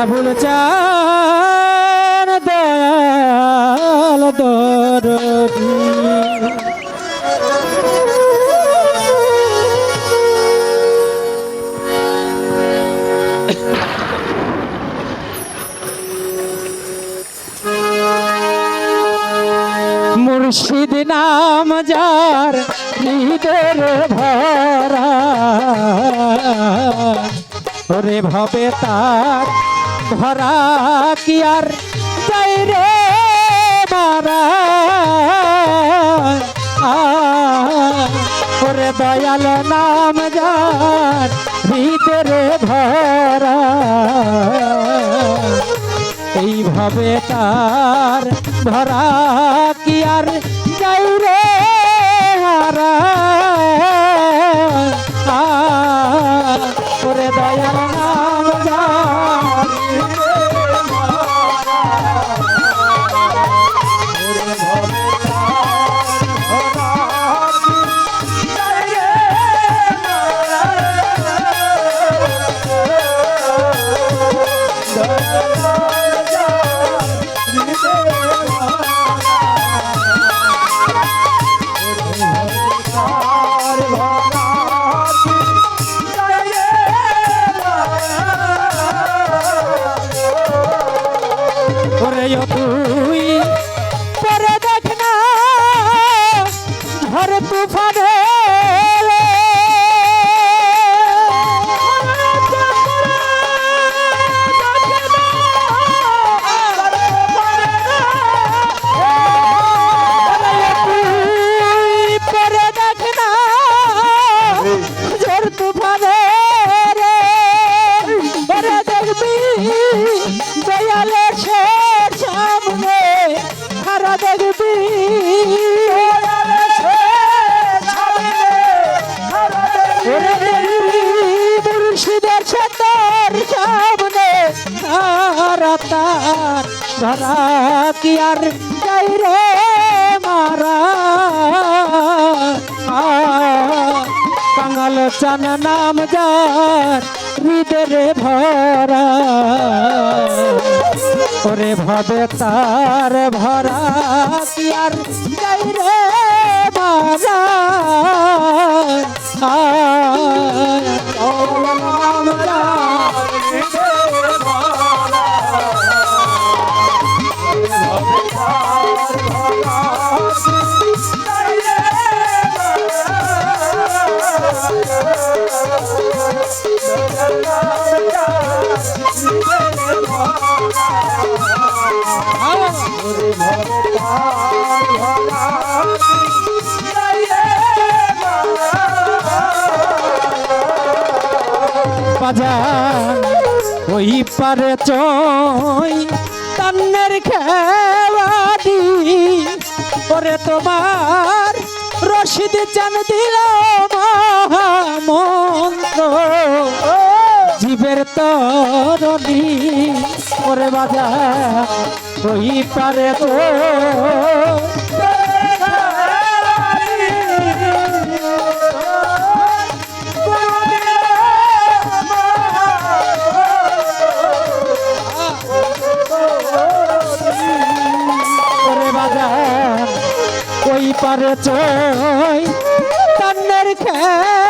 আবুল চান দয়াল মুর্শিদ নাম যার হৃদের ভরা। ওরে ভবে তার ভরা কি আর যাই রে মারা? ওরে দয়াল নাম যার হৃদের ভরা। এইভাবে তার ধরা কি আর যাই রে হারা তুফানে তার কি আর যাই রে মারা? কাঙাল চান নাম যার হৃদরে ভরা। ওরে ভবে তার ভরা কি আর যাই রে মারা? আ, ওই পারে চই তান্নের খেলাডি ওরে তোমার রশিদ চান দিল মন্ত্র জীবের তরণি ওরে বাজান ওই পারে তো। পারে চই? কান্নের খেলাডি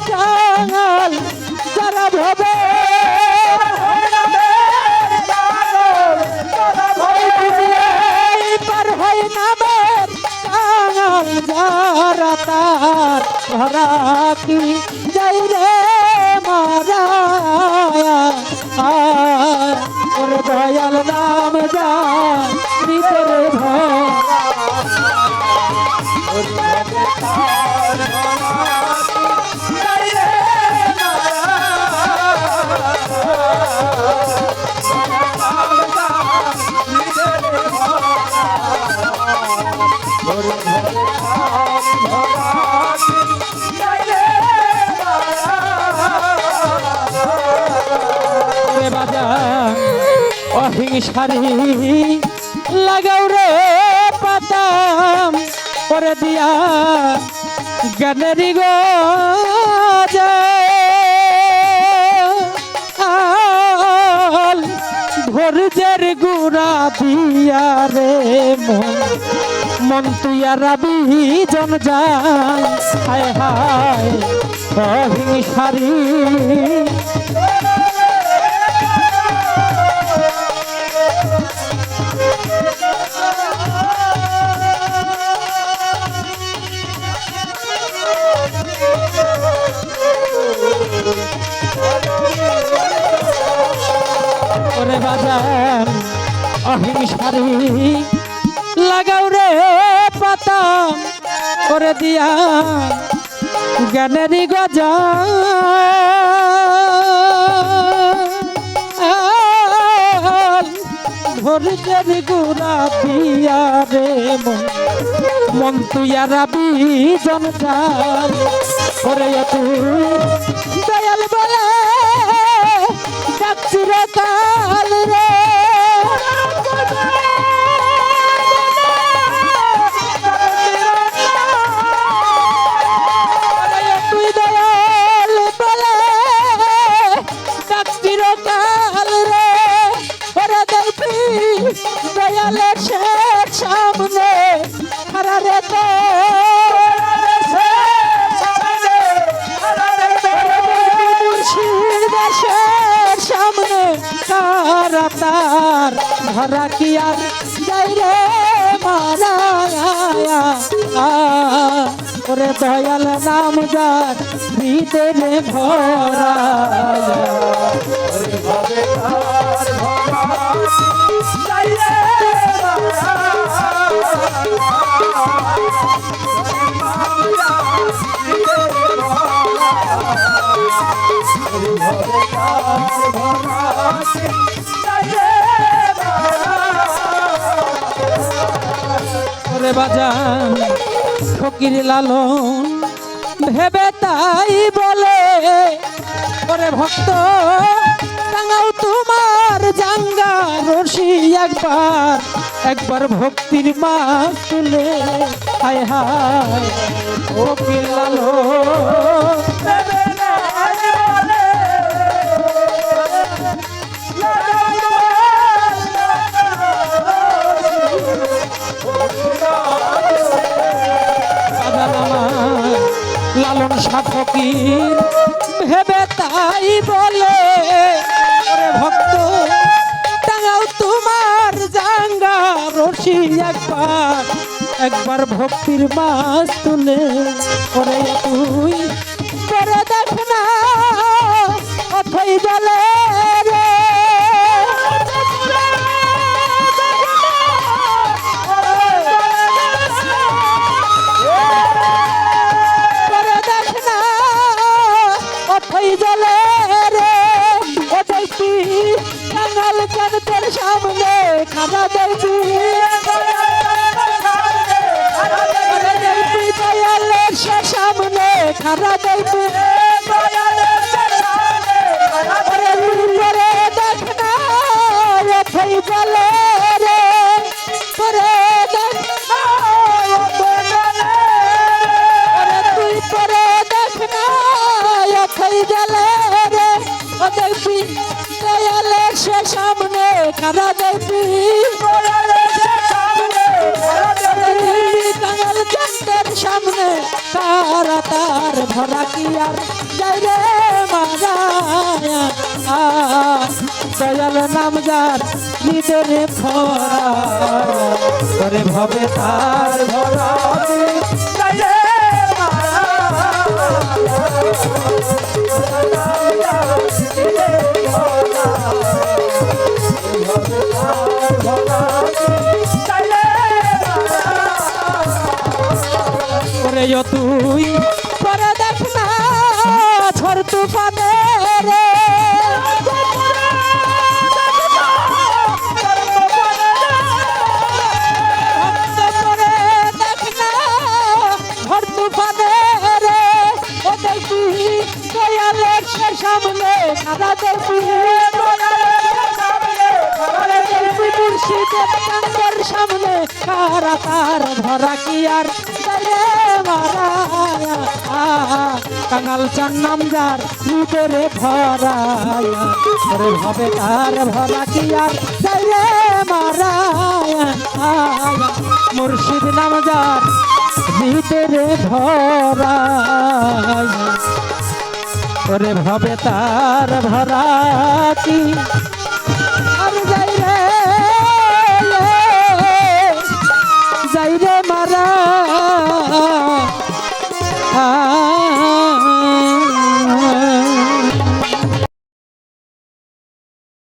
কাল যারা ভবে যারা তার ভরা কি যাই রে অহিংসারি লাগাও রে পাতাম করে দিয়া জ্ঞানেরি গো ধৈর্যের গুড়া দিয়া রে মন মন তুইয়া রাবি জন যায় হায় হায় অহিংসারি পাতা করে দিয়া জ্ঞানেরই গজা ধৈর্যের গুড়া দিয়া রে মন মন তুইয়া রাবি জন করে তুই ধরা কি আর যাই রে মারা ওরে দয়াল নাম যার ভিতরে ভরা। ওরে বাজান ফকির লালন ভেবে তাই বলে, ওরে ভক্ত টাঙাও তোমার জাঙ্গা রশি একবার একবার ভক্তির মা তুলে হায় হায়, ফকির লালন লালন শাহ ফকির ভেবে তাই বলে ভক্ত টাঙাও তোমার জাঙ্গা রশি একবার একবার ভক্তির মাছ তুলে ওরে তুই করে দেখ না। অথই জলে সামনে খানা দেখবি সামনে তারা তার ভরা কি আর? যাই রে নাম যার হৃদয়ে ভরা ভবে তার ভরা করে তুই। করে দেখ না ঝড় তুফানে রে। দেখ সামনে সারা দেখবি সামনে। কারা তার ভরা কি আর কাঙাল চান নাম যার ভিতরে ভরা। ওরে ভাবে তার ভরা কি আর? রে মারা। মুর্শিদ নাম যার ভিতরে ভরা। ওরে ভাবে তার ভরা কি?